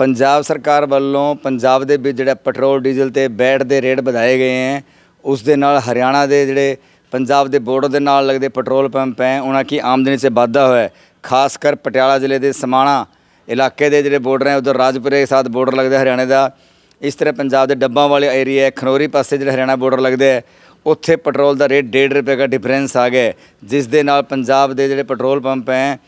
ਪੰਜਾਬ ਸਰਕਾਰ ਵੱਲੋਂ ਪੰਜਾਬ ਦੇ ਵਿੱਚ ਜਿਹੜਾ ਪੈਟਰੋਲ, ਡੀਜ਼ਲ ਤੇ ਬੈਟ ਦੇ ਰੇਟ ਵਧਾਏ ਗਏ ਹੈ, ਉਸ ਦੇ ਨਾਲ ਹਰਿਆਣਾ ਦੇ ਜਿਹੜੇ ਪੰਜਾਬ ਦੇ ਬਾਰਡਰ ਦੇ ਨਾਲ ਲੱਗਦੇ ਪੈਟਰੋਲ ਪੰਪ ਹੈ, ਉਹਨਾਂ ਕੀ ਆਮਦਨੀ 'ਚ ਵਾਧਾ ਹੋਇਆ ਹੈ। ਖਾਸ ਕਰ ਪਟਿਆਲਾ ਜ਼ਿਲ੍ਹੇ ਦੇ ਸਮਾਣਾ ਇਲਾਕੇ ਦੇ ਜਿਹੜੇ ਬਾਰਡਰ ਹੈ, ਉਧਰ ਰਾਜਪੁਰੇ ਦੇ ਸਾਥ ਬਾਰਡਰ ਲੱਗਦਾ ਹਰਿਆਣੇ ਦਾ। ਇਸ ਤਰ੍ਹਾਂ ਪੰਜਾਬ ਦੇ ਡੱਬਾਂ ਵਾਲੇ ਏਰੀਆ ਹੈ, ਖਨੌਰੀ ਪਾਸੇ ਜਿਹੜਾ ਹਰਿਆਣਾ ਬਾਰਡਰ ਲੱਗਦਾ ਹੈ, ਉੱਥੇ ਪੈਟਰੋਲ ਦਾ ਰੇਟ 1.5 ਰੁਪਏ ਦਾ ਡਿਫਰੈਂਸ ਆ ਗਿਆ ਜਿਸ ਦੇ ਨਾਲ ਪੰਜਾਬ ਦੇ ਜਿਹੜੇ ਪੈਟਰੋਲ ਪੰਪ ਹੈ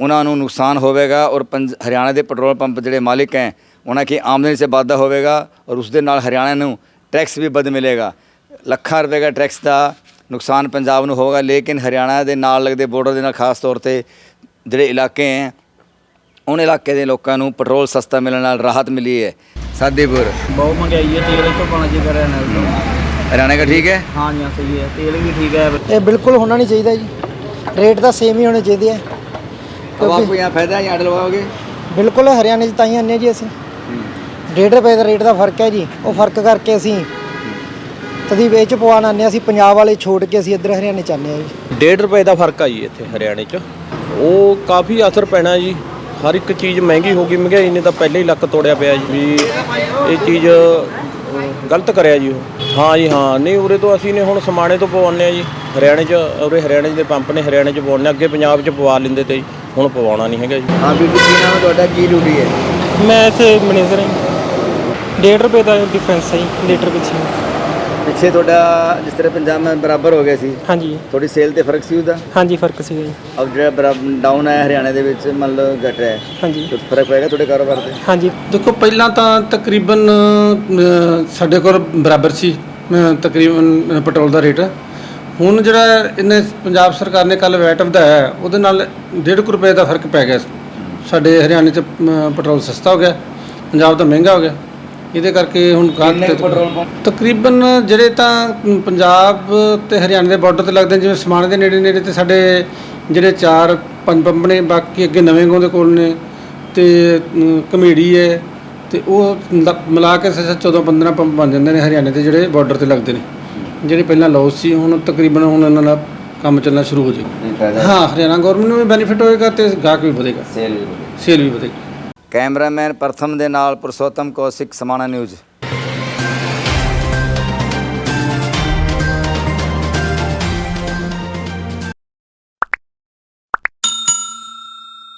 ਉਹਨਾਂ ਨੂੰ ਨੁਕਸਾਨ ਹੋਵੇਗਾ ਔਰ ਹਰਿਆਣਾ ਦੇ ਪੈਟਰੋਲ ਪੰਪ ਜਿਹੜੇ ਮਾਲਿਕ ਹੈ ਉਹਨਾਂ ਕੀ ਆਮਦਨੀ ਸੇ ਵਾਧਾ ਹੋਵੇਗਾ ਔਰ ਉਸ ਦੇ ਨਾਲ ਹਰਿਆਣਾ ਨੂੰ ਟੈਕਸ ਵੀ ਵੱਧ ਮਿਲੇਗਾ। ਲੱਖਾਂ ਰੁਪਏ ਦਾ ਟੈਕਸ ਦਾ ਨੁਕਸਾਨ ਪੰਜਾਬ ਨੂੰ ਹੋਵੇਗਾ ਲੇਕਿਨ ਹਰਿਆਣਾ ਦੇ ਨਾਲ ਲੱਗਦੇ ਬਾਰਡਰ ਦੇ ਨਾਲ ਖਾਸ ਤੌਰ ਤੇ ਜਿਹੜੇ ਇਲਾਕੇ ਹੈ ਉਹਨਾਂ ਇਲਾਕੇ ਦੇ ਲੋਕਾਂ ਨੂੰ ਪੈਟਰੋਲ ਸਸਤਾ ਮਿਲਣ ਨਾਲ ਰਾਹਤ ਮਿਲੀ ਹੈ। ਸਾਦੀਪੁਰ। ਬਹੁਤ ਮਹਿੰਗਾਈ ਹੈ ਤੇਲ ਤੋਂ ਪਾਣਾ ਜੀ ਕਰਿਆ ਨਾ ਹਰਿਆਣਾ ਦਾ ਠੀਕ ਹੈ? ਹਾਂ ਜੀ ਸਹੀ ਹੈ। ਤੇਲ ਵੀ ਠੀਕ ਹੈ ਇਹ ਬਿਲਕੁਲ ਹੋਣਾ ਨਹੀਂ ਚਾਹੀਦਾ ਜੀ। ਰੇਟ ਤਾਂ ਸੇਮ ਹੀ ਹੋਣੇ ਚਾਹੀਦੇ ਆ। अब आपको यहाँ फायदा है यहाँ डलवाओगे ਬਿਲਕੁਲ ਹਰਿਆਣੇ 'ਚ ਤਾਂ ਹੀ ਆਉਂਦੇ ਜੀ ਅਸੀਂ ਡੇਢ ਰੁਪਏ ਦਾ ਰੇਟ ਦਾ ਫਰਕ ਹੈ ਜੀ ਉਹ ਫਰਕ ਕਰਕੇ ਅਸੀਂ ਤਦੀ ਵੇਚ ਪਵਾਉਣ ਆਉਂਦੇ ਹਾਂ ਅਸੀਂ ਪੰਜਾਬ ਵਾਲੇ ਛੋੜ ਕੇ ਅਸੀਂ ਇੱਧਰ ਹਰਿਆਣੇ ਚ ਆਉਂਦੇ ਹਾਂ ਜੀ ਡੇਢ ਰੁਪਏ ਦਾ ਫਰਕ ਆ ਜੀ ਇੱਥੇ ਹਰਿਆਣੇ 'ਚ ਉਹ ਕਾਫੀ ਅਸਰ ਪੈਣਾ ਜੀ ਹਰ ਇੱਕ ਚੀਜ਼ ਮਹਿੰਗੀ ਹੋ ਗਈ ਮਹਿੰਗਾਈ ਨੇ ਤਾਂ ਪਹਿਲਾਂ ਹੀ ਲੱਕ ਤੋੜਿਆ ਪਿਆ ਜੀ ਵੀ ਇਹ ਚੀਜ਼ ਅਹ, ਗਲਤ ਕਰਿਆ ਜੀ ਉਹ ਹਾਂ ਜੀ ਹਾਂ ਨਹੀਂ ਉਰੇ ਤੋਂ ਅਸੀਂ ਨੇ ਹੁਣ ਸਮਾਣੇ ਤੋਂ ਪਵਾਉਂਦੇ ਆ ਜੀ ਹਰਿਆਣੇ 'ਚ ਉਰੇ ਹਰਿਆਣੇ ਦੇ ਪੰਪ ਨੇ ਹਰਿਆਣੇ 'ਚ ਪਵਾਉਂਦੇ ਅੱਗੇ ਪੰਜਾਬ 'ਚ ਪਵਾ ਲੈਂਦੇ ਤੇ ਜੀ ਹੁਣ ਪਵਾਉਣਾ ਨਹੀਂ ਹੈਗਾ ਜੀ। ਹਾਂ ਬੀਬੀ ਜੀ ਨਾਲ ਤੁਹਾਡਾ ਕੀ ਡਿਊਟੀ ਹੈ? ਮੈਂ ਇੱਥੇ ਮੈਨੇਜਰ ਹਾਂ 1.5 ਰੁਪਏ ਦਾ ਡਿਫਰੈਂਸ ਹੈ ਜੀ ਲੀਟਰ ਪਿੱਛੇ। ਪਿੱਛੇ ਤੁਹਾਡਾ ਜਿਸ ਤਰ੍ਹਾਂ ਪੰਜਾਬ ਮੈਂ ਬਰਾਬਰ ਹੋ ਗਿਆ ਸੀ ਹਾਂਜੀ। ਤੁਹਾਡੀ ਸੇਲ ਤੇ ਫ਼ਰਕ ਸੀ ਉਹਦਾ? ਹਾਂਜੀ ਫ਼ਰਕ ਸੀ ਜੀ। ਅਬ ਜਿਹੜਾ ਬਰਾਬਰ ਡਾਊਨ ਆਇਆ ਹਰਿਆਣੇ ਦੇ ਵਿੱਚ ਮੰਨ ਲਓ ਘਟ ਰਿਹਾ ਹੈ। ਹਾਂਜੀ। ਕੁਝ ਫ਼ਰਕ ਪਏਗਾ ਤੁਹਾਡੇ ਕਾਰੋਬਾਰ ਤੇ? ਹਾਂਜੀ। ਦੇਖੋ ਪਹਿਲਾਂ ਤਾਂ ਤਕਰੀਬਨ ਸਾਡੇ ਕੋਲ ਬਰਾਬਰ ਸੀ ਤਕਰੀਬਨ ਪੈਟਰੋਲ ਦਾ ਰੇਟ। ਹੁਣ ਜਿਹੜਾ ਇਹਨੇ ਪੰਜਾਬ ਸਰਕਾਰ ਨੇ ਕੱਲ ਵੈਟ ਵਧਾਇਆ ਉਹਦੇ ਨਾਲ 1.5 ਰੁਪਏ ਦਾ ਫ਼ਰਕ ਪੈ ਗਿਆ ਸਾਡੇ ਹਰਿਆਣੇ 'ਚ ਪੈਟਰੋਲ ਸਸਤਾ ਹੋ ਗਿਆ ਪੰਜਾਬ ਦਾ ਮਹਿੰਗਾ ਹੋ ਗਿਆ। ਇਹਦੇ ਕਰਕੇ ਹੁਣ ਗਾਹਕ ਤਕਰੀਬਨ ਜਿਹੜੇ ਤਾਂ ਪੰਜਾਬ ਤੇ ਹਰਿਆਣੇ ਦੇ ਬਾਰਡਰ ਤੇ ਲੱਗਦੇ ਨੇ, ਜਿਵੇਂ ਸਮਾਣੇ ਦੇ ਨੇੜੇ ਨੇੜੇ ਤੇ ਸਾਡੇ ਜਿਹੜੇ ਚਾਰ ਪੰਜ ਪੰਪ ਨੇ ਬਾਕੀ ਅੱਗੇ ਨਵੇਂ ਗਾਉਂ ਦੇ ਕੋਲ ਨੇ ਤੇ ਅ, ਘਮੇੜੀ ਹੈ ਤੇ ਉਹ ਮਿਲਾ ਕੇ 14 15 ਪੰਪ ਬਣ ਜਾਂਦੇ ਨੇ ਹਰਿਆਣੇ ਦੇ ਜਿਹੜੇ ਬਾਰਡਰ ਤੇ ਲੱਗਦੇ ਨੇ। ਜਿਹੜੇ ਪਹਿਲਾਂ ਲੌਸ ਸੀ ਹੁਣ ਤਕਰੀਬਨ ਹੁਣ ਇਹਨਾਂ ਦਾ ਕੰਮ ਚੱਲਣਾ ਸ਼ੁਰੂ ਹੋ ਜਾਏਗਾ ਹਾਂ ਹਰਿਆਣਾ ਗਵਰਨਮੈਂਟ ਨੂੰ ਵੀ ਬੈਨੀਫਿਟ ਹੋਏਗਾ ਤੇ ਗਾਹਕ ਵੀ ਵਧੇਗਾ। ਸੇਲ ਵੀ ਵਧੇਗੀ। ਸੇਲ ਵੀ ਵਧੇਗੀ। ਕੈਮਰਾਮੈਨ ਪ੍ਰਥਮ ਦੇ ਨਾਲ ਪੁਰਸ਼ੋਤਮ ਕੌਸ਼ਿਕ ਸਮਾਣਾ ਨਿਊਜ਼